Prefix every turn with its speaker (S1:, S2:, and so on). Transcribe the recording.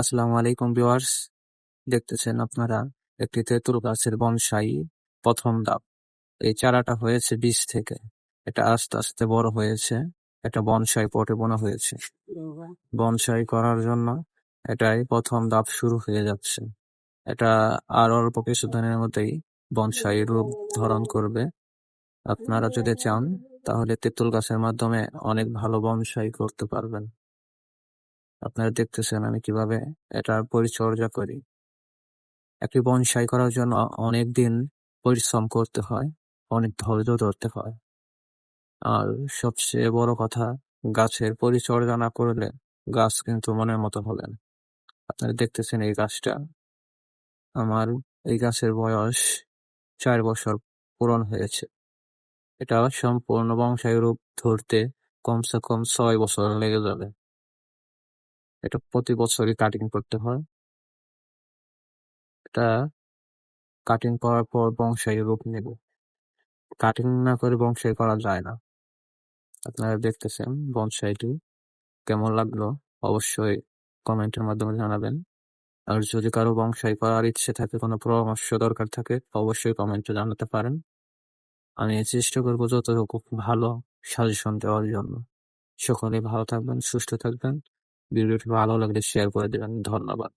S1: আসসালামু আলাইকুম ভিউয়ার্স। দেখতেছেন আপনারা একটি তেঁতুল গাছের বনসাই, প্রথম ধাপ। এই চারাটা হয়েছে বীজ থেকে। এটা আস্তে আস্তে বড় হয়েছে। এটা বনসাই পটে বোনা হয়েছে। বনসাই করার জন্য এটাই প্রথম ধাপ শুরু হয়ে যাচ্ছে। এটা আর অল্প কিছুদিনের মধ্যেই বনসাই রূপ ধারণ করবে। আপনারা যদি চান, তাহলে তেঁতুল গাছের মাধ্যমে অনেক ভালো বনসাই করতে পারবেন। আপনারা দেখতেছেন আমি কীভাবে এটার পরিচর্যা করি। একটি বনসাই করার জন্য অনেক দিন পরিশ্রম করতে হয়, অনেক ধৈর্য ধরতে হয়। আর সবচেয়ে বড় কথা, গাছের পরিচর্যা না করলে গাছ কিন্তু মনের মতো হবে না। আপনারা দেখতেছেন এই গাছটা। আমার এই গাছের বয়স চার বছর পূরণ হয়েছে। এটা সম্পূর্ণ বংশায় রূপ ধরতে কমসে কম ছয় বছর লেগে যাবে। এটা প্রতি বছরই কাটিং করতে হয়। এটা কাটিং করার পর বংশায়ী রূপ নেবে। কাটিং না করে বংশায়ী করা যায় না। আপনারা দেখতেছেন বনসাইটি কেমন লাগল অবশ্যই কমেন্টের মাধ্যমে জানাবেন। আর যদি কারও বংশাই করার ইচ্ছে থাকে, কোনো পরামর্শ দরকার থাকে, অবশ্যই কমেন্টে জানাতে পারেন। আমি চেষ্টা করব যতটুকু ভালো সাজেশন দেওয়ার জন্য। সকলে ভালো থাকবেন, সুস্থ থাকবেন। ভিডিওটি ভালো লাগলে শেয়ার করে দেবেন ধন্যবাদ।